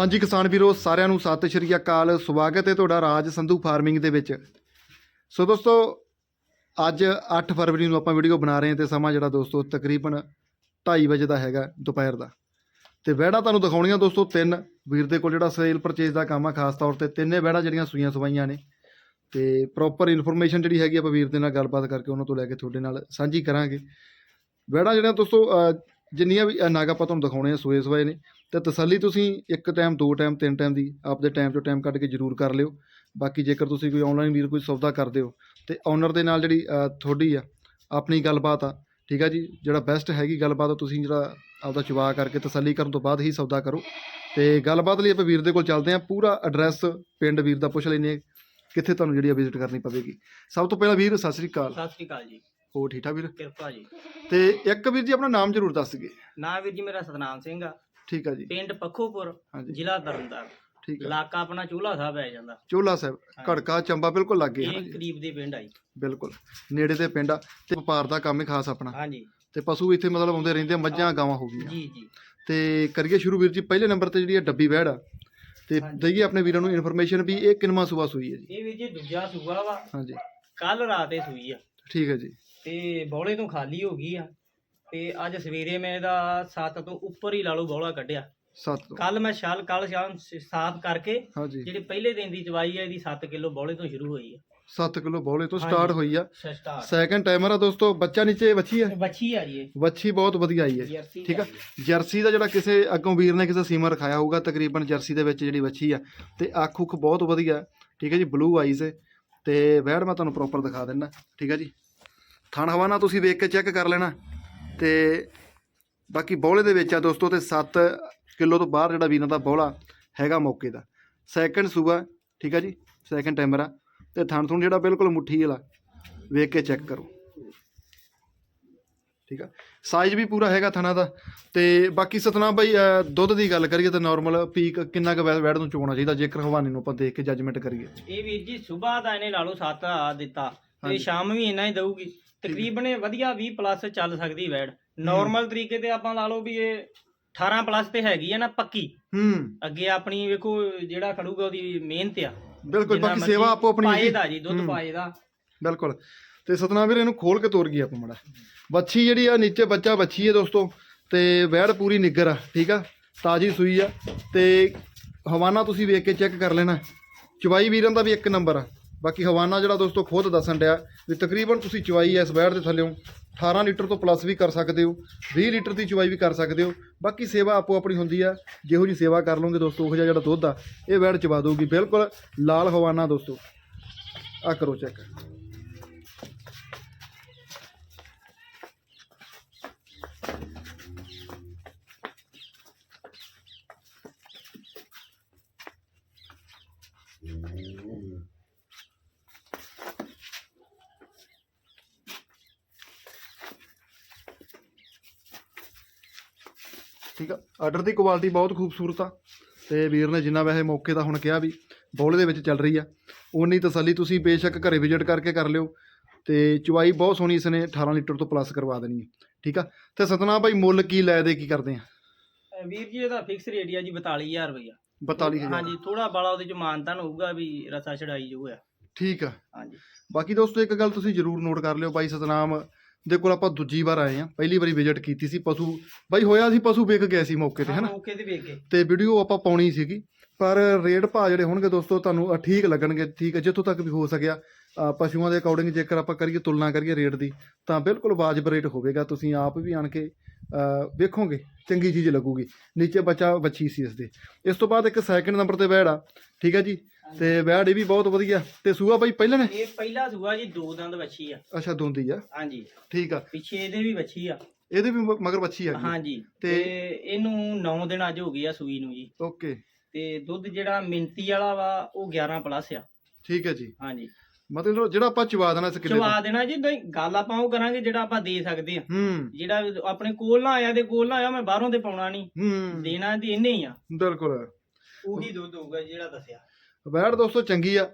ਹਾਂਜੀ ਕਿਸਾਨ ਵੀਰੋ, ਸਾਰਿਆਂ ਨੂੰ ਸਤਿ ਸ਼੍ਰੀ ਅਕਾਲ। ਸਵਾਗਤ ਹੈ ਤੁਹਾਡਾ ਰਾਜ ਸੰਧੂ ਫਾਰਮਿੰਗ ਦੇ ਵਿੱਚ। ਸੋ ਦੋਸਤੋ, ਅੱਜ 8 ਫਰਵਰੀ ਨੂੰ ਆਪਾਂ ਵੀਡੀਓ ਬਣਾ ਰਹੇ ਹਾਂ ਤੇ ਸਮਾਂ ਜਿਹੜਾ ਦੋਸਤੋ ਤਕਰੀਬਨ 2:30 ਵਜੇ ਦਾ ਹੈਗਾ ਦੁਪਹਿਰ ਦਾ। ਤੇ ਵਹਿੜਾ ਤੁਹਾਨੂੰ ਦਿਖਾਉਣੀਆਂ ਦੋਸਤੋ ਤਿੰਨ। ਵੀਰ ਦੇ ਕੋਲ ਜਿਹੜਾ ਸੇਲ ਪਰਚੇਸ ਦਾ ਕੰਮ ਆ, ਖਾਸ ਤੌਰ ਤੇ ਤਿੰਨੇ ਵਹਿੜਾ ਜਿਹੜੀਆਂ ਸੂਈਆਂ ਸਵਾਈਆਂ ਨੇ। ਤੇ ਪ੍ਰੋਪਰ ਇਨਫੋਰਮੇਸ਼ਨ ਜਿਹੜੀ ਹੈਗੀ ਆਪਾਂ ਵੀਰ ਦੇ ਨਾਲ ਗੱਲਬਾਤ ਕਰਕੇ ਉਹਨਾਂ ਤੋਂ ਲੈ ਕੇ ਤੁਹਾਡੇ ਨਾਲ ਸਾਂਝੀ ਕਰਾਂਗੇ। ਵਹਿੜਾ ਜਿਹੜੀਆਂ ਦੋਸਤੋ ਜਿੰਨੀਆਂ ਵੀ ਨਾਗ ਆਪਾਂ ਤੁਹਾਨੂੰ ਦਿਖਾਉਣੇ ਆ, ਸੂਏ ਸਵਾਏ ਨੇ। ਤੇ ਤਸੱਲੀ ਤੁਸੀਂ ਇੱਕ ਟਾਈਮ ਦੋ ਟਾਈਮ ਤਿੰਨ ਟਾਈਮ ਦੀ ਆਪਦੇ ਟਾਈਮ ਤੋਂ ਟਾਈਮ ਕੱਢ ਕੇ ਜ਼ਰੂਰ ਕਰ ਲਿਓ। ਬਾਕੀ ਜੇਕਰ ਤੁਸੀਂ ਕੋਈ ਆਨਲਾਈਨ ਵੀਰ ਕੋਈ ਸੌਦਾ ਕਰਦੇ ਹੋ ਤੇ ਓਨਰ ਦੇ ਨਾਲ ਜਿਹੜੀ ਤੁਹਾਡੀ ਆ ਆਪਣੀ ਗੱਲਬਾਤ ਆ ਠੀਕ ਆ ਜੀ? ਜਿਹੜਾ ਬੈਸਟ ਹੈਗੀ ਗੱਲਬਾਤ ਤੁਸੀਂ ਜਿਹੜਾ ਆਪਦਾ ਚੁਵਾ ਕਰਕੇ ਤਸੱਲੀ ਕਰਨ ਤੋਂ ਬਾਅਦ ਹੀ ਸੌਦਾ ਕਰੋ। ਤੇ ਗੱਲਬਾਤ ਲਈ ਆਪਾਂ ਵੀਰ ਦੇ ਕੋਲ ਚੱਲਦੇ ਹਾਂ। ਪੂਰਾ ਐਡਰੈਸ ਪਿੰਡ ਵੀਰ ਦਾ ਪੁੱਛ ਲੈਨੇ ਕਿੱਥੇ ਤੁਹਾਨੂੰ ਜਿਹੜੀ ਆ ਵਿਜ਼ਿਟ ਕਰਨੀ ਪਵੇਗੀ। ਸਭ ਤੋਂ ਪਹਿਲਾਂ ਵੀਰ ਸਤਿ ਸ੍ਰੀ ਅਕਾਲ। ਸਤਿ ਸ਼੍ਰੀ ਅਕਾਲ ਜੀ। ਹੋ ਠੀਕ ਠਾਕ ਵੀਰ? ਕਿਰਪਾ ਜੀ। ਤੇ ਇੱਕ ਵੀਰ ਜੀ ਆਪਣਾ ਨਾਮ ਜ਼ਰੂਰ ਦੱਸ ਦਈਏ ਨਾਂ ਵੀਰ ਜੀ ਮੇਰਾ ਸਤਨਾਮ ਸਿੰਘ ਆ। ਠੀਕ ਆ ਜੀ। ਪਿੰਡ ਪੱਖੋਪੁਰ ਹਾਂਜੀ। ਜ਼ਿਲ੍ਹਾ ਤਰਨਤਾਰਨ ਠੀਕ ਆ। ਇਲਾਕਾ ਆਪਣਾ ਚੂਲਾ ਸਾਹਿਬ ਆ ਜਾਂਦਾ। ਚੋਲਾ ਸਾਹਿਬ ਘੜਕਾ ਚੰਬਾ ਬਿਲਕੁਲ ਲੱਗੇ ਹੈ ਇਹ ਜੀ ਕਰੀਬ ਦੇ ਪਿੰਡ ਆਈ ਬਿਲਕੁਲ ਨੇੜੇ ਦੇ ਪਿੰਡ ਆ ਤੇ ਵਪਾਰ ਦਾ ਕੰਮ ਹੀ ਖਾਸ ਆਪਣਾ। ਹਾਂਜੀ। ਤੇ ਪਸ਼ੂ ਇੱਥੇ ਮਤਲਬ ਆਉਂਦੇ ਰਹਿੰਦੇ ਆ ਮੱਝਾਂ ਗਾਵਾਂ ਹੋ ਗਈਆਂ। ਜੀ ਜੀ। ਤੇ ਕਰੀਏ ਸ਼ੁਰੂ ਵੀਰ ਜੀ ਪਹਿਲੇ ਨੰਬਰ ਤੇ ਜਿਹੜੀ ਇਹ ਡੱਬੀ ਵਹਿੜ ਆ ਤੇ ਹਾਂਜੀ। ਦਈਏ ਆਪਣੇ ਵੀਰਾਂ ਨੂੰ ਇਨਫੋਰਮੇਸ਼ਨ ਵੀ ਇਹ ਕਿੰਨਵਾਂ ਸੂਆ ਸੂਈ ਹੈ ਜੀ। ਇਹ ਵੀਰ ਜੀ ਦੂਜਾ ਸੂਆ ਵਾ। ਹਾਂਜੀ। ਕੱਲ ਰਾਤ ਇਹ ਸੂਈ ਆ। ਠੀਕ ਹੈ ਜੀ। ਤੇ ਬੌਲੇ ਤੋਂ ਖਾਲੀ ਹੋ ਗਈ ਆ। ਤੇ ਅੱਜ ਸਵੇਰੇ ਮੈਂ ਇਹਦਾ 7 ਤੋਂ ਉੱਪਰ ਹੀ ਲਾ ਲਓ ਬੌਲਾ ਕੱਢਿਆ। ਸੱਤ ਤੋਂ। ਕੱਲ ਮੈਂ ਸ਼ਾਲ ਕੱਲ ਸ਼ਾਮ ਸਾਫ਼ ਕਰਕੇ ਹਾਂਜੀ। ਜਿਹੜੇ ਪਹਿਲੇ ਦਿਨ ਦੀ ਚਵਾਈ ਆ ਇਹਦੀ 7 ਕਿਲੋ ਬੌਲੇ ਤੋਂ ਸ਼ੁਰੂ ਹੋਈ ਆ 7 ਕਿਲੋ ਬੌਲੇ ਤੋਂ। ਸਟਾਰਟ ਹੋਈ ਆ। ਸਟਾਰਟ। ਸੈਕੰਡ ਟਾਈਮਰ ਆ ਦੋਸਤੋ ਬੱਚਾ ਨੀਚੇ ਵੱਛੀ ਹੈ ਬੱਚੀ ਆ ਜੀ ਇਹ। ਵੱਛੀ ਬਹੁਤ ਵਧੀਆ ਆਈ ਹੈ ਜਰਸੀ ਠੀਕ ਆ? ਜਰਸੀ ਦਾ ਜਿਹੜਾ ਕਿਸੇ ਅੱਗੋਂ ਵੀਰ ਨੇ ਕਿਸੇ ਸੀਮਾ ਰਖਾਇਆ ਹੋਊਗਾ ਤਕਰੀਬਨ ਜਰਸੀ ਦੇ ਵਿੱਚ ਜਿਹੜੀ ਵੱਛੀ ਆ। ਤੇ ਅੱਖ ਉੱਖ ਬਹੁਤ ਵਧੀਆ। ਠੀਕ ਹੈ ਜੀ? ਬਲੂ ਆਈਜ਼ ਤੇ ਵੈੜ ਮੈਂ ਤੁਹਾਨੂੰ ਪ੍ਰੋਪਰ ਦਿਖਾ ਦਿੰਦਾ। ਠੀਕ ਹੈ ਜੀ? ਥਣ ਹਵਾਨਾ ਤੁਸੀਂ ਵੇਖ ਕੇ ਚੈੱਕ ਕਰ ਲੈਣਾ। ਤੇ ਬਾਕੀ ਬੌਲੇ ਦੇ ਵਿੱਚ ਆ ਦੋਸਤੋ ਤੇ 7 ਕਿਲੋ ਤੋਂ ਬਾਹਰ ਜਿਹੜਾ ਵੀਰਾਂ ਦਾ ਬੌਲਾ ਹੈਗਾ ਮੌਕੇ ਦਾ। ਸੈਕੰਡ ਸੂਆ ਠੀਕ ਆ ਜੀ? ਸੈਕੰਡ ਟਾਈਮਰ ਆ। ਤੇ ਥਣ ਥੁਣ ਜਿਹੜਾ ਬਿਲਕੁਲ ਮੁੱਠੀ ਵਾਲਾ, ਵੇਖ ਕੇ ਚੈੱਕ ਕਰੋ। ਠੀਕ ਆ? ਸਾਈਜ਼ ਵੀ ਪੂਰਾ ਹੈਗਾ ਥਣਾ ਦਾ। ਤੇ ਬਾਕੀ ਸਤਨਾਮ ਬਾਈ ਦੁੱਧ ਦੀ ਗੱਲ ਕਰੀਏ ਤਾਂ ਨਾਰਮਲ ਪੀਕ ਕਿੰਨਾ ਕੁ ਵੈ- ਵੈੜ ਨੂੰ ਚੋਣਾ ਚਾਹੀਦਾ, ਜੇਕਰ ਹਵਾਨੇ ਨੂੰ ਆਪਾਂ ਦੇਖ ਕੇ ਜੱਜਮੈਂਟ ਕਰੀਏ। ਇਹ ਵੀਰ ਜੀ ਸਵੇਰ ਦਾ ਇਹਨੇ ਲਾ ਲਓ 7 ਆ ਦਿੱਤਾ। ਤੇ। ਸ਼ਾਮ ਵੀ ਇੰਨਾ ਹੀ ਦਊਗੀ। ਤਕਰੀਬਨ ਇਹ ਵਧੀਆ 20 ਪਲੱਸ ਚੱਲ ਸਕਦੀ ਵੈੜ ਨਾਰਮਲ ਤਰੀਕੇ ਤੇ ਆਪਾਂ ਲਾ ਲਓ ਵੀ ਇਹ 18 ਪਲੱਸ ਤੇ ਹੈਗੀ ਆ ਨਾ ਪੱਕੀ। ਹੂੰ। ਅੱਗੇ ਆਪਣੀ ਵੇਖੋ ਜਿਹੜਾ ਖੜੂਗਾ ਉਹਦੀ ਮਿਹਨਤ ਆ। ਬਿਲਕੁਲ ਬਾਕੀ ਸੇਵਾ ਆਪੋ ਆਪਣੀ ਪਾਏ। ਦਾ ਜੀ ਦੁੱਧ। ਪਾਏ ਦਾ। ਬਿਲਕੁਲ। ਤੇ ਸਤਨਾਮ ਵੀਰ ਇਹਨੂੰ ਖੋਲ ਕੇ ਤੋਰ ਗਈ ਆਪਾਂ ਮੜਾ। ਵੱਛੀ ਜਿਹੜੀ ਆ ਨੀਚੇ ਬੱਚਾ ਵੱਛੀ ਹੈ ਦੋਸਤੋ। ਤੇ ਵੈੜ ਪੂਰੀ ਨਿੱਗਰ ਆ ਠੀਕ ਆ? ਤਾਜੀ ਸੂਈ ਆ। ਤੇ ਹਵਾਨਾ ਤੁਸੀਂ ਵੇਖ ਕੇ ਚੈੱਕ ਕਰ ਲੈਣਾ। ਚਵਾਈ ਵੀਰਾਂ ਦਾ ਵੀ ਇੱਕ ਨੰਬਰ ਆ। ਬਾਕੀ ਹਵਾਨਾ ਜਿਹੜਾ ਦੋਸਤੋ ਖੁਦ ਦੱਸਣ ਡਿਆ ਵੀ ਤਕਰੀਬਨ ਤੁਸੀਂ ਚਵਾਈ ਇਸ ਵੈੜ ਦੇ ਥੱਲੇੋਂ 18 ਲੀਟਰ ਤੋਂ ਪਲੱਸ ਵੀ ਕਰ ਸਕਦੇ ਹੋ 20 ਲੀਟਰ ਦੀ ਚਵਾਈ ਵੀ ਕਰ ਸਕਦੇ ਹੋ, ਬਾਕੀ ਸੇਵਾ ਆਪੋ ਆਪਣੀ ਹੁੰਦੀ ਆ, ਜਿਹੋ ਜੀ ਸੇਵਾ ਕਰ ਲਓਗੇ ਦੋਸਤੋ, ਉਹ ਜਿਹਾ ਜਿਹੜਾ ਦੁੱਧ ਆ, ਇਹ ਵੈੜ ਚਵਾ ਦਊਗੀ, ਬਿਲਕੁਲ ਲਾਲ ਹਵਾਨਾ ਦੋਸਤੋ। ਆ ਕਰੋ ਚੈੱਕ ਠੀਕ ਆ? ਆਰਡਰ ਦੀ ਕੁਆਲਿਟੀ ਬਹੁਤ ਖੂਬਸੂਰਤ ਆ। ਤੇ ਵੀਰ ਨੇ ਜਿੰਨਾ ਵੈਸੇ ਮੌਕੇ ਦਾ ਹੁਣ ਕਿਹਾ ਵੀ ਬੌਲੇ ਦੇ ਵਿੱਚ ਚੱਲ ਰਹੀ ਆ। ਉਨੀ ਤਸੱਲੀ ਤੁਸੀਂ ਬੇਸ਼ੱਕ ਘਰੇ ਵਿਜ਼ਿਟ ਕਰਕੇ ਕਰ ਲਿਓ। ਤੇ ਚੁਵਾਈ ਬਹੁਤ ਸੋਹਣੀ ਇਸਨੇ 18 ਲੀਟਰ ਤੋਂ ਪਲੱਸ ਕਰਵਾ ਦੇਣੀ ਹੈ ਠੀਕ ਆ? ਤੇ ਸਤਨਾਮ ਭਾਈ ਮੁੱਲ ਕੀ ਲੈ ਦੇ ਕੀ ਕਰਦੇ ਆ? ਵੀਰ ਜੀ ਇਹਦਾ ਫਿਕਸ ਰੇਟ ਆ ਜੀ 42000 ਰੁਪਇਆ 42000 ਹਾਂਜੀ ਥੋੜਾ ਬਾਲਾ ਉਹਦੇ ਚ ਮਾਨਤਾਨ ਹੋਊਗਾ ਵੀ ਰਸਾ ਚੜਾਈ ਜੋ ਆ ਠੀਕ ਆ। ਹਾਂਜੀ। ਬਾਕੀ ਦੋਸਤੋ ਇੱਕ ਗੱਲ ਤੁਸੀਂ ਜਰੂਰ ਨੋਟ ਕਰ ਲਿਓ ਬਾਈ ਸਤਨਾਮ। ਦੇ ਕੋਲ ਆਪਾਂ ਦੂਜੀ ਵਾਰ ਆਏ ਆ ਪਹਿਲੀ ਵਾਰੀ ਵਿਜ਼ਿਟ ਕੀਤੀ ਸੀ ਪਸ਼ੂ। ਬਾਈ ਹੋਇਆ ਸੀ ਪਸ਼ੂ ਵਿਕ ਗਏ ਸੀ ਮੌਕੇ ਤੇ ਹਨਾ? ਮੌਕੇ ਤੇ ਵੇਖ ਕੇ ਤੇ ਵੀਡੀਓ ਆਪਾਂ ਪਾਉਣੀ ਸੀਗੀ। ਪਰ ਰੇਟ ਭਾ ਜਿਹੜੇ ਹੋਣਗੇ ਦੋਸਤੋ ਤੁਹਾਨੂੰ ਠੀਕ ਲੱਗਣਗੇ। ਠੀਕ ਹੈ ਜਿੱਥੋਂ ਤੱਕ ਵੀ ਹੋ ਸਕਿਆ ਪਸ਼ੂਆਂ ਦੇ ਅਕੋਰਡਿੰਗ ਜੇਕਰ ਆਪਾਂ ਕਰੀਏ ਤੁਲਨਾ ਕਰੀਏ ਰੇਟ ਦੀ ਤਾਂ ਬਿਲਕੁਲ ਵਾਜਬ ਰੇਟ ਹੋਵੇਗਾ। ਤੁਸੀਂ ਆਪ ਵੀ ਆਣ ਕੇ ਵੇਖੋਗੇ ਚੰਗੀ ਚੀਜ਼ ਲੱਗੂਗੀ। ਨੀਚੇ ਬੱਚਾ ਬੱਚੀ ਸੀ ਇਸ ਦੇ। ਇਸ ਤੋਂ ਬਾਅਦ ਇੱਕ ਸੈਕਿੰਡ ਨੰਬਰ ਤੇ ਵੈੜ ਆ। ਠੀਕ ਹੈ ਜੀ? ਤੇ ਵੈੜ ਵੀ ਬਹੁਤ ਵਧੀਆ। ਤੇ ਸੂਆ ਬਾਈ ਪਹਿਲਾਂ ਨੇ? ਇਹ ਪਹਿਲਾ ਸੂਆ ਜੀ ਦੋ ਦੰਦ ਵੱਛੀ ਆ। ਅੱਛਾ ਦੋਂਦੀ ਆ। ਹਾਂਜੀ। ਠੀਕ ਆ। ਪਿੱਛੇ ਇਹਦੇ ਵੀ ਵੱਛੀ ਆ। ਇਹਦੇ ਵੀ ਮ- ਮਗਰ ਬੱਚੀ ਆ ਹਾਂਜੀ। ਤੇ- ਤੇ ਇਹਨੂੰ 9 ਦਿਨ ਅੱਜ ਹੋ ਗਏ ਆ ਸੂਈ ਨੂੰ ਜੀ। ਓਕੇ। ਤੇ ਦੁੱਧ ਜਿਹੜਾ ਮਿੰਤੀ ਵਾਲਾ ਵਾ ਉਹ 11 ਪਲੱਸ ਆ। ਠੀਕ ਹੈ ਜੀ। ਹਾਂਜੀ। ਮਤਲਬ ਜਿਹੜਾ ਆਪਾਂ ਚਵਾ ਦੇਣਾ ਇਸ ਕਿਲੇ ਚਵਾ ਦੇਣਾ ਜੀ ਨਹੀਂ ਗੱਲ ਆਪਾਂ ਉਹ ਕਰਾਂਗੇ ਜਿਹੜਾ ਆਪਾਂ ਦੇ ਸਕਦੇ ਆ। ਹੂੰ। ਜਿਹੜਾ ਆਪਣੇ ਕੋਲ ਨਾ ਆਇਆ ਤੇ ਕੋਲ ਨਾ ਆਇਆ ਮੈਂ ਬਾਹਰੋਂ ਤੇ ਪਾਉਣਾ ਨਹੀਂ। ਹੂੰ। ਦੇਣਾ ਤੇ ਇਹਨੇ ਹੀ ਆ। ਬਿਲਕੁਲ। ਉਹੀ ਦੁੱਧ ਹੋਊਗਾ ਜਿਹੜਾ ਦੱਸਿਆ। ਵੈੜ ਦੋਸਤੋ ਚੰਗੀ ਆ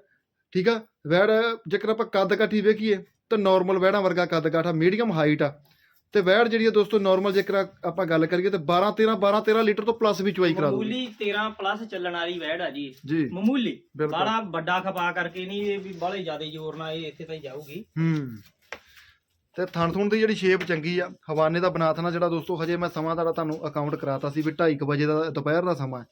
ਠੀਕ ਆ? ਵੈੜ ਜੇਕਰ ਆਪਾਂ ਕੱਦ ਕਾਠੀ ਵੇਖੀਏ ਤਾਂ ਨਾਰਮਲ ਵੈੜਾਂ ਵਰਗਾ ਕੱਦ ਕਾਠਾ ਮੀਡੀਅਮ ਹਾਈਟ ਆ। ਤੇ ਵੈੜ ਜਿਹੜੀ ਆ ਦੋਸਤੋ ਨਾਰਮਲ ਜੇਕਰ ਆਪਾਂ ਗੱਲ ਕਰੀਏ ਤੇ 12 13 12 13 ਲੀਟਰ ਤੋਂ ਪਲੱਸ ਵੀ ਚਵਾਈ ਕਰਾ ਦੂਗੀ ਮਾਮੂਲੀ 13 ਪਲੱਸ ਚੱਲਣ ਵਾਲੀ ਵੈੜ ਆ ਜੀ। ਜੀ। ਮਾਮੂਲੀ। ਬਿਲਕੁਲ। ਬਾਲਾ ਵੱਡਾ ਖਪਾ ਕਰਕੇ ਨਹੀਂ ਇਹ ਵੀ ਬਾਲੇ ਜ਼ਿਆਦਾ ਜ਼ੋਰ ਨਾਲ ਇਹ ਇੱਥੇ ਤਾਂ ਜਾਊਗੀ। ਹੂੰ। ਤੇ ਥਣ ਥੁਣ ਦੀ ਜਿਹੜੀ ਸ਼ੇਪ ਚੰਗੀ ਆ ਹਵਾਨੇ ਦਾ ਬਨਾਥਨਾ ਜਿਹੜਾ ਦੋਸਤੋ ਹਜੇ ਮੈਂ ਸਮਾਂ ਦਾ ਤੁਹਾਨੂੰ ਅਕਾਊਂਟ ਕਰਾਤਾ ਸੀ ਵੀ 2:30 ਵਜੇ ਦਾ ਦੁਪਹਿਰ ਦਾ ਸਮਾਂ ਹੈ।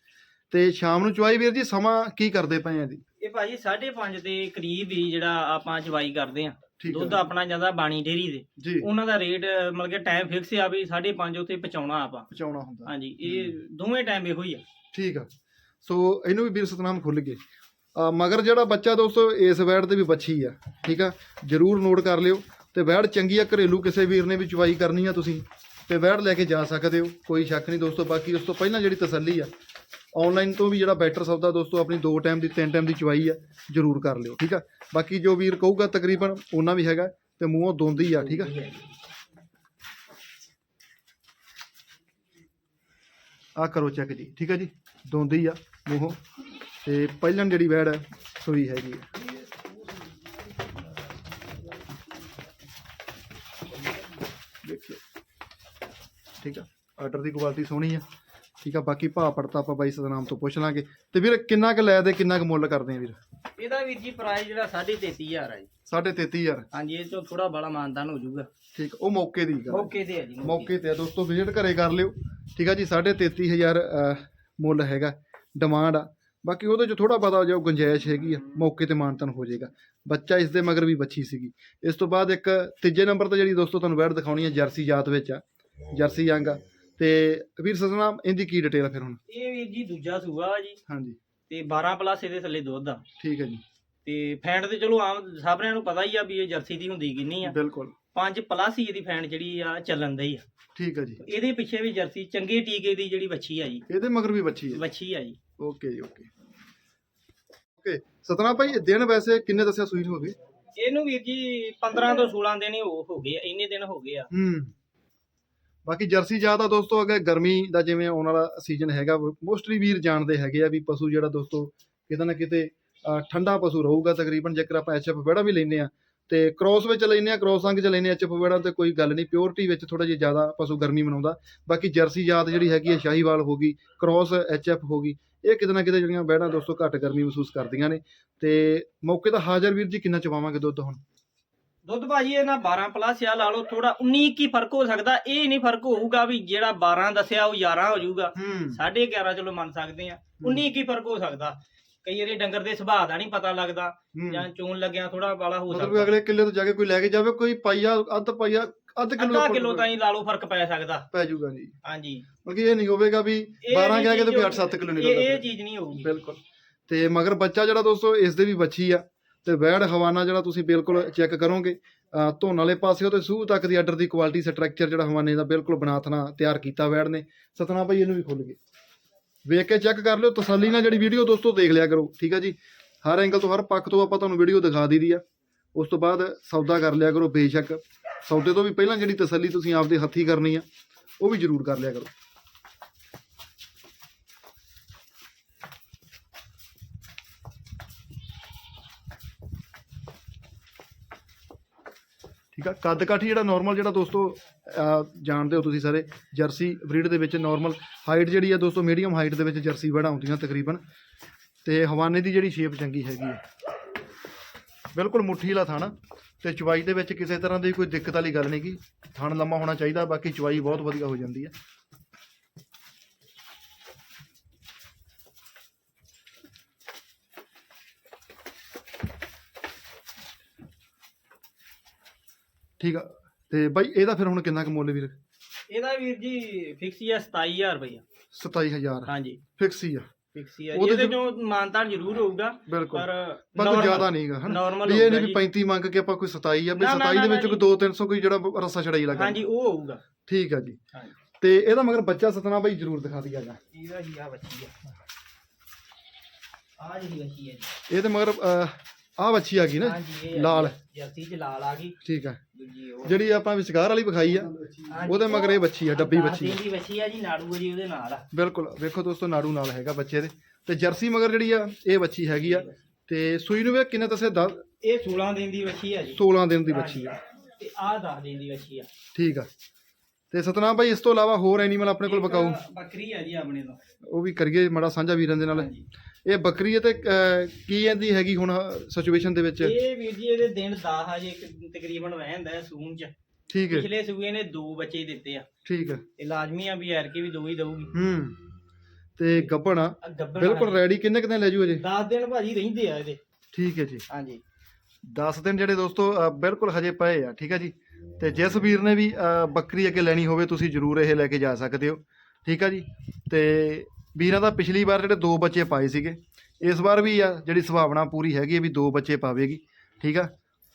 ਤੇ ਸ਼ਾਮ ਨੂੰ ਚਵਾਈ ਵੀਰ ਜੀ ਸਮਾਂ ਕੀ ਕਰਦੇ ਪਏ ਆ ਜੀ? ਇਹ ਭਾਜੀ 5.5 ਦੇ ਕਰੀਬ ਹੀ ਜਿਹੜਾ ਆਪਾਂ ਚਵਾਈ ਕਰਦੇ ਆ। ਠੀਕ ਦੁੱਧ ਆਪਣਾ ਜਾਂਦਾ ਬਾਣੀ ਡੇਰੀ ਦੇ। ਜੀ। ਉਹਨਾਂ ਦਾ ਰੇਟ ਮਤਲਬ ਕਿ ਟਾਈਮ ਫਿਕਸ ਆ ਵੀ 5.5 ਉੱਥੇ ਪਹੁੰਚਾਉਣਾ ਆਪਾਂ। ਪਹੁੰਚਾਉਣਾ ਹੁੰਦਾ। ਹਾਂਜੀ ਇਹ ਦੋਵੇਂ ਟਾਈਮ ਇਹੋ ਹੀ ਆ। ਠੀਕ ਆ। ਸੋ ਇਹਨੂੰ ਵੀ ਵੀਰ ਸਤਨਾਮ ਖੁੱਲ ਗਏ। ਮਗਰ ਜਿਹੜਾ ਬੱਚਾ ਦੋਸਤੋ ਇਸ ਵੈੜ ਤੇ ਵੀ ਬੱਚੀ ਆ। ਠੀਕ ਆ? ਜਰੂਰ ਨੋਟ ਕਰ ਲਿਓ। ਤੇ ਵੈੜ ਚੰਗੀ ਆ ਘਰੇਲੂ ਕਿਸੇ ਵੀਰ ਨੇ ਵੀ ਚਵਾਈ ਕਰਨੀ ਆ ਤੁਸੀਂ। ਤੇ ਵੈੜ ਲੈ ਕੇ ਜਾ ਸਕਦੇ ਹੋ ਕੋਈ ਸ਼ੱਕ ਨਹੀਂ ਦੋਸਤੋ। ਬਾਕੀ ਉਸ ਤੋਂ ਪਹਿਲਾਂ ਜਿਹੜੀ ਤਸੱਲੀ ਆ ਆਨਲਾਈਨ ਤੋਂ ਵੀ ਜਿਹੜਾ ਬੈਟਰ ਸੌਦਾ ਦੋਸਤੋ, ਆਪਣੀ ਦੋ ਟਾਈਮ ਦੀ, ਤਿੰਨ ਟਾਈਮ ਦੀ ਚਵਾਈ ਆ, ਜਰੂਰ ਕਰ ਲਿਓ, ਠੀਕ ਆ? ਬਾਕੀ ਜੋ ਵੀਰ ਕਹੂਗਾ ਤਕਰੀਬਨ, ਉਹਨਾਂ ਵੀ ਹੈਗਾ, ਤੇ ਮੂੰਹੋਂ ਦੋਂਦੀ ਆ, ਠੀਕ ਆ? ਆ ਕਰੋ ਚੈੱਕ ਜੀ, ਠੀਕ ਹੈ ਜੀ? ਦੋਂਦੀ ਆ ਮੂੰਹੋਂ, ਤੇ ਪਹਿਲਾਂ ਜਿਹੜੀ ਵੈੜ ਹੈ ਸੋਈ ਹੈਗੀ ਹੈ ਦੇਖਿਓ, ਠੀਕ ਆ? ਆਰਡਰ ਦੀ ਕੁਆਲਿਟੀ ਸੋਹਣੀ ਆ। ਠੀਕ ਆ ਬਾਕੀ ਭਾਅ ਪੜਤਾ ਆਪਾਂ ਬਾਈ ਸਤਨਾਮ ਤੋਂ ਪੁੱਛ ਲਾਂਗੇ। ਤੇ ਵੀਰ ਕਿੰਨਾ ਕੁ ਲੈ ਦੇ ਕਿੰਨਾ ਕੁ ਮੁੱਲ ਕਰਦੇ ਆ ਵੀਰ? ਇਹਦਾ ਵੀਰ ਜੀ ਪ੍ਰਾਈਸ ਜਿਹੜਾ 33000 ਆ ਜੀ। 33000 ਹਾਂਜੀ ਇਹ ਤੋਂ ਥੋੜਾ ਬੜਾ ਮਾਨਦਾਨ ਹੋ ਜਾਊਗਾ। ਠੀਕ ਉਹ ਮੌਕੇ ਦੀ ਗੱਲ ਹੈ। ਓਕੇ ਤੇ ਆ ਜੀ ਮੌਕੇ ਤੇ। ਆ। ਦੋਸਤੋ ਵਿਜ਼ਿਟ ਘਰੇ ਕਰ ਲਿਓ। ਠੀਕ ਆ ਜੀ 33000 ਮੁੱਲ ਹੈਗਾ। ਡਿਮਾਂਡ ਆ। ਬਾਕੀ ਉਹਦੇ ਚ ਥੋੜਾ ਪਤਾ ਜੋ ਗੁੰਜਾਇਸ਼ ਹੈਗੀ ਆ। ਮੌਕੇ ਤੇ ਮਾਨਤਨ ਹੋ ਜਾਏਗਾ। ਬੱਚਾ ਇਸ ਦੇ ਮਗਰ ਵੀ ਬੱਚੀ ਸੀਗੀ। ਇਸ ਤੋਂ ਬਾਅਦ ਇੱਕ ਤੀਜੇ ਨੰਬਰ ਤੇ ਜਿਹੜੀ ਦੋਸਤੋ ਤੁਹਾਨੂੰ ਵੈੜ ਦਿਖਾਉਣੀ ਹੈ ਜਰਸੀ ਜਾਤ ਵਿੱਚ ਆ। ਜਰਸੀ ਯੰਗ ਆ। ਤੇ ਵੀਰ ਸਸਨਾ ਇਹਦੀ ਕੀ ਡਿਟੇਲ ਆ ਫਿਰ ਹੁਣ? ਇਹ ਵੀਰ ਜੀ ਦੂਜਾ ਸੂਆ ਵਾ ਜੀ। ਹਾਂਜੀ। ਤੇ 12 ਪਲੱਸ ਇਹਦੇ ਥੱਲੇ ਦੁੱਧ ਆ। ਠੀਕ ਹੈ ਜੀ। ਤੇ ਫੈਂਟ ਤੇ ਚਲੋ ਆਮ ਸਾਰਿਆਂ ਨੂੰ ਪਤਾ ਹੀ ਆ ਵੀ ਇਹ ਜਰਸੀ ਦੀ ਹੁੰਦੀ ਕਿੰਨੀ ਆ। ਬਿਲਕੁਲ। 5 ਪਲੱਸ ਹੀ ਇਹਦੀ ਫੈਂਟ ਜਿਹੜੀ ਆ ਚੱਲਣ ਦੀ ਆ। ਠੀਕ ਹੈ ਜੀ। ਇਹਦੇ ਪਿੱਛੇ ਵੀ ਜਰਸੀ ਚੰਗੇ ਟੀਕੇ ਦੀ ਜਿਹੜੀ ਵੱਛੀ ਆ ਜੀ। ਇਹਦੇ ਮਗਰ ਵੀ ਬੱਚੀ ਹੈ ਵੱਛੀ ਆ ਜੀ। ਓਕੇ ਜੀ ਓਕੇ। ਓਕੇ ਸਤਨਾ ਭਾਈ ਦਿਨ ਵੈਸੇ ਕਿੰਨੇ ਦੱਸਿਆ ਸੂਈ ਨੂੰ ਹੋ ਗਏ ਇਹਨੂੰ ਵੀਰ ਜੀ 15 ਤੋਂ 16 ਦਿਨ ਹੀ ਹੋ ਹੋ ਗਏ ਆ, ਇੰਨੇ ਦਿਨ ਹੋ ਗਏ ਆ। ਹੂੰ। ਬਾਕੀ ਜਰਸੀ ਜ਼ਿਆਦਾ ਦੋਸਤੋ ਅਗਰ ਗਰਮੀ ਦਾ ਜਿਵੇਂ ਆਉਣ ਵਾਲਾ ਸੀਜ਼ਨ ਹੈਗਾ ਮੋਸਟਲੀ ਵੀਰ ਜਾਣਦੇ ਹੈਗੇ ਆ ਵੀ ਪਸ਼ੂ ਜਿਹੜਾ ਦੋਸਤੋ ਕਿਤੇ ਨਾ ਕਿਤੇ ਠੰਡਾ ਪਸ਼ੂ ਰਹੂਗਾ ਤਕਰੀਬਨ, ਜੇਕਰ ਆਪਾਂ ਐਚਐਫ ਬੇੜਾ ਵੀ ਲੈਨੇ ਆ ਤੇ ਕ੍ਰੋਸ ਵਿੱਚ ਲੈਨੇ ਆ ਕ੍ਰੋਸ ਅੰਗ ਚ ਲੈਨੇ ਐਚਐਫ ਬੇੜਾ ਤੇ ਕੋਈ ਗੱਲ ਨਹੀਂ ਪਿਓਰਟੀ ਵਿੱਚ ਥੋੜਾ ਜਿਹਾ ਜ਼ਿਆਦਾ ਪਸ਼ੂ ਗਰਮੀ ਮਨਾਉਂਦਾ। ਬਾਕੀ ਜਰਸੀ ਜਾਤ ਜਿਹੜੀ ਹੈਗੀ ਹੈ ਸ਼ਾਹੀਵਾਲ ਹੋ ਗਈ ਕ੍ਰੋਸ ਐਚਐਫ ਹੋ ਗਈ, ਇਹ ਕਿਤੇ ਨਾ ਕਿਤੇ ਜਿਹੜੀਆਂ ਬੈੜਾਂ ਦੋਸਤੋ ਘੱਟ ਗਰਮੀ ਮਹਿਸੂਸ ਕਰਦੀਆਂ ਨੇ ਤੇ ਮੌਕੇ ਦਾ ਹਾਜ਼ਰ ਵੀਰ ਜੀ ਕਿੰਨਾ ਚਵਾਵਾਂਗੇ ਦੁੱਧ ਹੁਣ? ਦੁੱਧ ਭਾਜੀ ਇਹਨਾਂ 12 ਪਲੱਸ ਆ ਲਾ ਲਓ ਥੋੜਾ 19 ਕੀ ਫ਼ਰਕ ਹੋ ਸਕਦਾ। ਇਹ ਨਹੀਂ ਫ਼ਰਕ ਹੋਊਗਾ ਵੀ ਜਿਹੜਾ 12 ਦੱਸਿਆ ਉਹ 11 ਹੋ ਜਾਊਗਾ। ਹੂੰ। 11.5 ਚਲੋ ਮੰਨ ਸਕਦੇ ਆ। 19 ਕੀ ਫ਼ਰਕ ਹੋ ਸਕਦਾ। ਕਈ ਵਾਰੀ ਡੰਗਰ ਦੇ ਸੁਭਾਅ ਦਾ ਨਹੀਂ ਪਤਾ ਲੱਗਦਾ ਜਾਂ ਚੋਣ ਲੱਗਿਆ ਥੋੜਾ ਵਾਲਾ ਹੋ ਮਤਲਬ ਸਕਦਾ। ਅਗਲੇ ਕਿੱਲੇ ਤੋਂ ਜਾ ਕੇ ਕੋਈ ਲੈ ਕੇ ਜਾਵੇ ਕੋਈ ਪਾਈਆ ਅੱਧ ਪਾਈਆ ਅੱਧ ਕਿਲੋ ਅੱਧਾ ਕਿਲੋ ਤਾਈਂ ਲਾ ਲਓ ਫ਼ਰਕ ਪੈ ਸਕਦਾ। ਪੈ ਜਾਊਗਾ ਜੀ। ਹਾਂਜੀ। ਬਲਕਿ ਇਹ ਨਹੀਂ ਹੋਵੇਗਾ ਵੀ ਇਹ 12 ਨਹੀਂ ਕਹਿ ਕੇ ਤੇ ਚੀਜ਼ ਵੀ 8-7 ਕਿਲੋ ਨਿਕਲਦਾ ਇਹ ਚੀਜ਼ ਨਹੀਂ ਹੋਊਗੀ। ਬਿਲਕੁਲ। ਤੇ ਮਗਰ ਬੱਚਾ ਜਿਹੜਾ ਦੋਸਤੋ ਇਸ ਦੇ ਵੀ ਬੱਚੀ ਆ। ਤੇ ਵੈੜ ਹਵਾਨਾ ਜਿਹੜਾ ਤੁਸੀਂ ਬਿਲਕੁਲ ਚੈੱਕ ਕਰੋਗੇ ਧੋਣ ਵਾਲੇ ਪਾਸਿਓ ਤੇ ਸੂਹ ਤੱਕ ਦੀ ਆਰਡਰ ਦੀ ਕੁਆਲਿਟੀ ਸਟਰਕਚਰ ਜਿਹੜਾ ਹਵਾਨੇ ਦਾ ਬਿਲਕੁਲ ਬਨਾਥਨਾ ਤਿਆਰ ਕੀਤਾ ਵੈੜ ਨੇ। ਸਤਨਾ ਭਾਈ ਇਹਨੂੰ ਵੀ ਖੁੱਲ ਗਏ। ਵੇਖ ਕੇ ਚੈੱਕ ਕਰ ਲਿਓ, ਤਸੱਲੀ ਨਾਲ ਜਿਹੜੀ ਵੀਡੀਓ ਦੋਸਤੋ ਦੇਖ ਲਿਆ ਕਰੋ, ਠੀਕ ਆ ਜੀ? ਹਰ ਐਂਗਲ ਤੋਂ ਹਰ ਪੱਖ ਤੋਂ ਆਪਾਂ ਤੁਹਾਨੂੰ ਵੀਡੀਓ ਦਿਖਾ ਦਈਦੀ ਆ। ਉਸ ਤੋਂ ਬਾਅਦ ਸੌਦਾ ਕਰ ਲਿਆ ਕਰੋ ਬੇਸ਼ੱਕ। ਸੌਦੇ ਤੋਂ ਵੀ ਪਹਿਲਾਂ ਜਿਹੜੀ ਤਸੱਲੀ ਤੁਸੀਂ ਆਪਦੇ ਹੱਥੀ ਕਰਨੀ ਆ, ਉਹ ਵੀ ਜ਼ਰੂਰ ਕਰ ਲਿਆ ਕਰੋ। ਠੀਕ ਆ ਕੱਦ ਕਾਠੀ ਜਿਹੜਾ ਨਾਰਮਲ ਜਿਹੜਾ ਦੋਸਤੋ, ਅਹ, ਜਾਣਦੇ ਹੋ ਤੁਸੀਂ ਸਾਰੇ, ਜਰਸੀ ਬਰੀਡ ਦੇ ਵਿੱਚ ਨਾਰਮਲ ਹਾਈਟ ਜਿਹੜੀ ਆ ਦੋਸਤੋ ਮੀਡੀਅਮ ਹਾਈਟ ਦੇ ਵਿੱਚ ਜਰਸੀ ਵੜਾ ਹੁੰਦੀਆਂ ਤਕਰੀਬਨ। ਤੇ ਹਵਾਨੇ ਦੀ ਜਿਹੜੀ ਸ਼ੇਪ ਚੰਗੀ ਹੈਗੀ ਹੈ ਬਿਲਕੁਲ ਮੁੱਠੀ ਵਾਲਾ ਥਾਣਾ, ਤੇ ਚਵਾਈ ਦੇ ਵਿੱਚ ਕਿਸੇ ਤਰ੍ਹਾਂ ਦੀ ਕੋਈ ਦਿੱਕਤ ਵਾਲੀ ਗੱਲ ਨਹੀਂ ਗੀ ਥਣ ਲੰਮਾ ਹੋਣਾ ਚਾਹੀਦਾ, ਬਾਕੀ ਚਵਾਈ ਬਹੁਤ ਵਧੀਆ ਹੋ ਜਾਂਦੀ ਹੈ ਠੀਕ ਆ। ਤੇ ਬਾਈ ਇਹਦਾ ਫਿਰ ਹੁਣ ਕਿੰਨਾ ਕੁ ਮੁੱਲ ਵੀਰ? ਇਹਦਾ ਵੀਰ ਜੀ ਫਿਕਸ ਹੀ ਆ 27000 ਰੁਪਇਆ 27000 ਹਾਂਜੀ। ਫਿਕਸ ਹੀ ਆ। ਫਿਕਸ ਹੀ ਆ। ਉਹਦੇ ਇਹਦੇ ਚ- ਮਾਨਤਾਨ ਜ਼ਰੂਰ ਹੋਊਗਾ ਬਿਲਕੁਲ। ਪਰ ਪਰ ਕੋਈ ਜ਼ਿਆਦਾ ਨਹੀਂਗਾ ਹਨਾ? ਵੀ ਇਹ ਨਹੀਂ ਵੀ 35 ਮੰਗ ਕੇ ਆਪਾਂ ਕੋਈ 27 ਆ ਵੀ ਨਾ, ਨਾ, 27 ਦੇ ਨਾ, ਵਿੱਚ ਕੋਈ 2 300 ਕੋਈ ਜਿਹੜਾ ਰਸਾ ਛੜਾਈ ਲੱਗਾ। ਹਾਂਜੀ ਉਹ ਹੋਊਗਾ। ਠੀਕ ਆ ਜੀ। ਹਾਂਜੀ। ਤੇ ਇਹਦਾ ਮਗਰ ਬੱਚਾ ਸਤਨਾ ਬਾਈ ਜ਼ਰੂਰ ਦਿਖਾ ਦਿਆ ਜਾ ਇਹਦਾ ਹੀ ਆ ਬੱਚੀ ਆ। ਆ ਜਿਹੜੀ ਬੱਚੀ ਹੈ ਜੀ। ਇਹ ਤੇ ਮਗਰ ਆਹ ਬੱਚੀ ਆ ਗਈ ਨਾ ਹਾਂਜੀ ਇਹ ਆ ਲਾਲ। ਜੀ, ਜਰਸੀ ਚ ਲਾਲ ਆ ਗਈ। ਠੀਕ ਆ। ਦੂਜੀ ਉਹ ਜਿਹੜੀ ਆਪਾਂ ਵਿਚਕਾਰ ਵਾਲੀ ਵਿਖਾਈ ਆ ਹਾਂਜੀ, ਉਹਦੇ ਮਗਰ ਇਹ ਬੱਚੀ ਆ ਡੱਬੀ ਦਸ ਬੱਚੀ ਆ। ਦਿਨ ਦੀ ਬੱਚੀ ਆ ਜੀ ਨਾੜੂ ਆ ਜੀ ਉਹਦੇ ਨਾਲ ਆ। ਬਿਲਕੁਲ ਵੇਖੋ ਦੋਸਤੋ ਨਾੜੂ ਨਾਲ ਹੈਗਾ ਬੱਚੇ ਦੇ। ਤੇ ਜਰਸੀ ਮਗਰ ਜਿਹੜੀ ਆ ਇਹ ਬੱਚੀ ਹੈਗੀ ਆ। ਤੇ ਸੂਈ ਨੂੰ ਵੇ ਕਿੰਨੇ ਦੱਸੇ 10 ਇਹ 16 ਦਿਨ ਦੀ ਬੱਚੀ ਆ ਜੀ। 16 ਦਿਨ ਦੀ ਬੱਚੀ ਆ। ਤੇ ਆਹ 10 ਦਿਨ ਦੀ ਬੱਚੀ ਆ। ਠੀਕ ਆ। ਤੇ ਸਤਨਾਮ ਭਾਈ ਇਸ ਤੋਂ ਇਲਾਵਾ ਹੋਰ ਐਨੀਮਲ ਆਪਣੇ ਕੋਲ ਬਕਾਊ? ਬੱਕਰੀ ਆ ਜੀ ਆਪਣੇ ਤੋਂ। ਉਹ ਵੀ ਕਰੀਏ ਮਾੜਾ ਸਾਂਝਾ ਵੀਰਾਂ ਦੇ ਨਾਲ। ਹਾਂਜੀ। ਇਹ ਬੱਕਰੀ ਹੈ ਤੇ ਅਹ, ਕੀ ਇਹਦੀ ਹੈਗੀ ਹੁਣ ਸਿਚੁਏਸ਼ਨ ਦੇ ਵਿੱਚ? ਇਹ ਵੀਰ ਜੀ ਇਹਦੇ ਦਿਨ 10 ਆ ਜੀ ਇੱਕ ਤਕਰੀਬਨ ਰਹਿੰਦਾ ਹੈ ਸੂਨ ਚ। ਠੀਕ ਹੈ। ਪਿਛਲੇ ਸੂਏ ਨੇ ਦੋ ਬੱਚੇ ਦਿੱਤੇ ਆ। ਠੀਕ ਹੈ। ਇਹ ਲਾਜ਼ਮੀ ਆ ਵੀ ਐਰ ਕੇ ਵੀ ਦੋ ਹੀ ਦਊਗੀ। ਹੂੰ। ਤੇ ਆ? ਗੱਬਣ ਬਿਲਕੁਲ ਰੈਡੀ ਕਿੰਨੇ ਕੁ ਦਿਨ ਲੈ ਜੂ ਅਜੇ? 10 ਦਿਨ ਭਾਜੀ ਰਹਿੰਦੇ ਆ ਇਹਦੇ। ਠੀਕ ਹੈ ਜੀ। ਹਾਂਜੀ। 10 ਦਿਨ ਜਿਹੜੇ ਦੋਸਤੋ ਬਿਲਕੁਲ ਹਜੇ ਪਏ ਆ, ਠੀਕ ਆ ਜੀ? ਤੇ ਜਿਸ ਵੀਰ ਨੇ ਵੀ ਬੱਕਰੀ ਅੱਗੇ ਲੈਣੀ ਹੋਵੇ, ਤੁਸੀਂ ਜਰੂਰ ਇਹ ਲੈ ਕੇ ਜਾ ਸਕਦੇ ਹੋ, ਠੀਕ ਆ ਜੀ? ਤੇ ਵੀਰਾਂ ਦਾ ਪਿਛਲੀ ਵਾਰ ਜਿਹੜੇ ਦੋ ਬੱਚੇ ਪਾਏ ਸੀਗੇ, ਇਸ ਵਾਰ ਵੀ ਆ, ਜਿਹੜੀ ਸੰਭਾਵਨਾ ਪੂਰੀ ਹੈਗੀ ਹੈ ਵੀ ਦੋ ਬੱਚੇ ਪਾਵੇਗੀ, ਠੀਕ ਆ?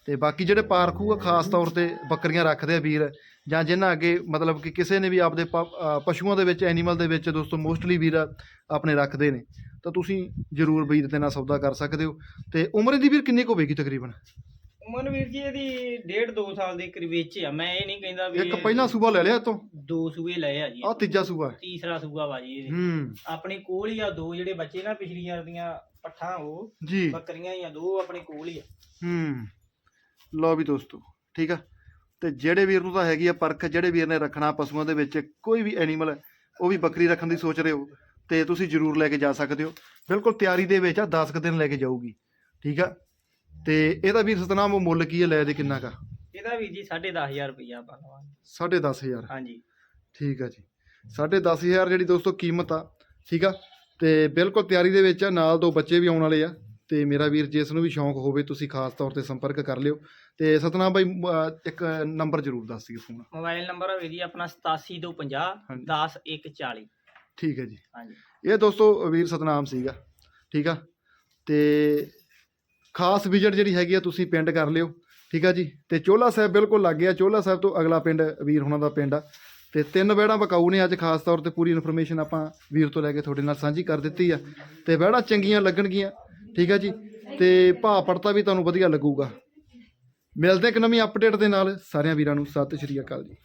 ਤੇ ਬਾਕੀ ਜਿਹੜੇ ਪਾਰਖੂ ਆ ਖਾਸ ਤੌਰ ਤੇ ਬੱਕਰੀਆਂ ਰੱਖਦੇ ਆ ਵੀਰ, ਜਾਂ ਜਿਨ੍ਹਾਂ ਅੱਗੇ ਮਤਲਬ ਕਿ ਕਿਸੇ ਨੇ ਵੀ ਆਪਦੇ ਪਸ਼ੂਆਂ ਦੇ ਵਿੱਚ, ਐਨੀਮਲ ਦੇ ਵਿੱਚ ਦੋਸਤੋ, ਮੋਸਟਲੀ ਵੀਰ ਆਪਣੇ ਰੱਖਦੇ ਨੇ। ਤਾਂ ਤੁਸੀਂ ਜਰੂਰ ਵੀਰ ਦੇ ਨਾਲ ਸੌਦਾ ਕਰ ਸਕਦੇ ਹੋ। ਤੇ ਉਮਰ ਦੀ ਵੀਰ ਕਿੰਨੀ ਕੁ ਹੋਵੇਗੀ ਤਕਰੀਬਨ? ਉਮਰ ਵੀਰ ਜੀ ਇਹਦੀ ਡੇਢ 2 ਸਾਲ ਦੇ ਕਰੀਬ ਵਿੱਚ ਆ। ਮੈਂ ਇਹ ਨਹੀਂ ਕਹਿੰਦਾ ਵੀ ਇੱਕ ਪਹਿਲਾ ਸੂਬਾ ਲੈ ਲਿਆ ਇਹ ਤੋਂ ਦੋ ਸੂਏ ਲਏ ਆ ਜੀ। ਆ ਤੀਜਾ ਸੂਬਾ ਹੈ। ਤੀਸਰਾ ਸੂਆ ਵਾ ਜੀ ਇਹਦੇ ਹੂੰ। ਆਪਣੇ ਕੋਲ ਹੀ ਆ ਦੋ ਜਿਹੜੇ ਬੱਚੇ ਨਾ ਪਿਛਲੀਆਂ ਦੀਆਂ ਪੱਠਾਂ ਉਹ ਜੀ। ਬੱਕਰੀਆਂ ਹੀ ਆ ਦੋ ਆਪਣੇ ਕੋਲ ਹੀ ਆ। ਹੂੰ। ਲਓ ਵੀ ਦੋਸਤੋ ਠੀਕ ਆ? ਤੇ ਜਿਹੜੇ ਵੀਰ ਨੂੰ ਤਾਂ ਹੈਗੀ ਆ ਪਰਖ ਜਿਹੜੇ ਵੀਰ ਨੇ ਰੱਖਣਾ ਪਸ਼ੂਆਂ ਦੇ ਵਿੱਚ ਕੋਈ ਵੀ ਐਨੀਮਲ ਉਹ ਵੀ ਬੱਕਰੀ ਰੱਖਣ ਦੀ ਸੋਚ ਰਹੇ ਹੋ। ਤੇ ਤੁਸੀਂ ਜ਼ਰੂਰ ਲੈ ਕੇ ਜਾ ਸਕਦੇ ਹੋ। ਬਿਲਕੁਲ ਤਿਆਰੀ ਦੇ ਵਿੱਚ ਆ 10 ਕੁ ਦਿਨ ਲੈ ਕੇ ਜਾਊਗੀ। ਠੀਕ ਆ? ਤੇ ਇਹਦਾ ਵੀਰ ਸਤਨਾਮ ਉਹ ਮੁੱਲ ਕੀ ਹੈ ਲੈ ਦੇ ਕਿੰਨਾ ਕਾ? ਇਹਦਾ ਵੀਰ ਜੀ 10500 ਰੁਪਇਆ ਆਪਾਂ ਲਵਾਂਗੇ। 10500 ਹਾਂਜੀ। ਠੀਕ ਆ ਜੀ। 10500 ਜਿਹੜੀ ਦੋਸਤੋ ਕੀਮਤ ਆ ਠੀਕ ਆ? ਤੇ ਬਿਲਕੁਲ ਤਿਆਰੀ ਦੇ ਵਿੱਚ ਆ ਨਾਲ ਦੋ ਬੱਚੇ ਵੀ ਆਉਣ ਵਾਲੇ ਆ। ਤੇ ਮੇਰਾ ਵੀਰ ਜਿਸ ਨੂੰ ਵੀ ਸ਼ੌਂਕ ਹੋਵੇ ਤੁਸੀਂ ਖਾਸ ਤੌਰ ਤੇ ਸੰਪਰਕ ਕਰ ਲਿਓ। ਤੇ ਸਤਨਾਮ ਭਾਈ ਇੱਕ ਨੰਬਰ ਜ਼ਰੂਰ ਦੱਸ ਦਿਓ ਫੋਨ। ਮੋਬਾਈਲ ਨੰਬਰ ਹੈ ਵੀਰ ਜੀ ਆਪਣਾ 8750 ਹਾਂਜੀ। 10140 ਠੀਕ ਹੈ ਜੀ। ਹਾਂਜੀ। ਇਹ ਦੋਸਤੋ ਵੀਰ ਸਤਨਾਮ ਸੀਗਾ ਠੀਕ ਆ? ਤੇ ਖਾਸ ਵਿਜ਼ਿਟ ਜਿਹੜੀ ਹੈਗੀ ਆ ਤੁਸੀਂ ਪਿੰਡ ਕਰ ਲਿਓ ਠੀਕ ਆ ਜੀ? ਤੇ ਚੋਲਾ ਸਾਹਿਬ ਬਿਲਕੁਲ ਲੱਗ ਗਿਆ ਚੋਲਾ ਸਾਹਿਬ ਤੋਂ ਅਗਲਾ ਪਿੰਡ ਵੀਰ ਹੁਣਾਂ ਦਾ ਪਿੰਡ ਆ। ਤੇ ਤਿੰਨ ਵਿਹੜਾਂ ਬਕਾਊ ਨੇ ਅੱਜ ਖਾਸ ਤੌਰ ਤੇ ਪੂਰੀ ਇਨਫੋਰਮੇਸ਼ਨ ਆਪਾਂ ਵੀਰ ਤੋਂ ਲੈ ਕੇ ਤੁਹਾਡੇ ਨਾਲ ਸਾਂਝੀ ਕਰ ਦਿੱਤੀ ਆ। ਤੇ ਵਿਹੜਾਂ ਚੰਗੀਆਂ ਲੱਗਣਗੀਆਂ ਠੀਕ ਆ ਜੀ? ਤੇ ਭਾਅ ਪੜਤਾ ਵੀ ਤੁਹਾਨੂੰ ਵਧੀਆ ਲੱਗੂਗਾ। ਮਿਲਦੇ ਇੱਕ ਨਵੀਂ ਅਪਡੇਟ ਦੇ ਨਾਲ। ਸਾਰਿਆਂ ਵੀਰਾਂ ਨੂੰ ਸਤਿ ਸ਼੍ਰੀ ਅਕਾਲ ਜੀ।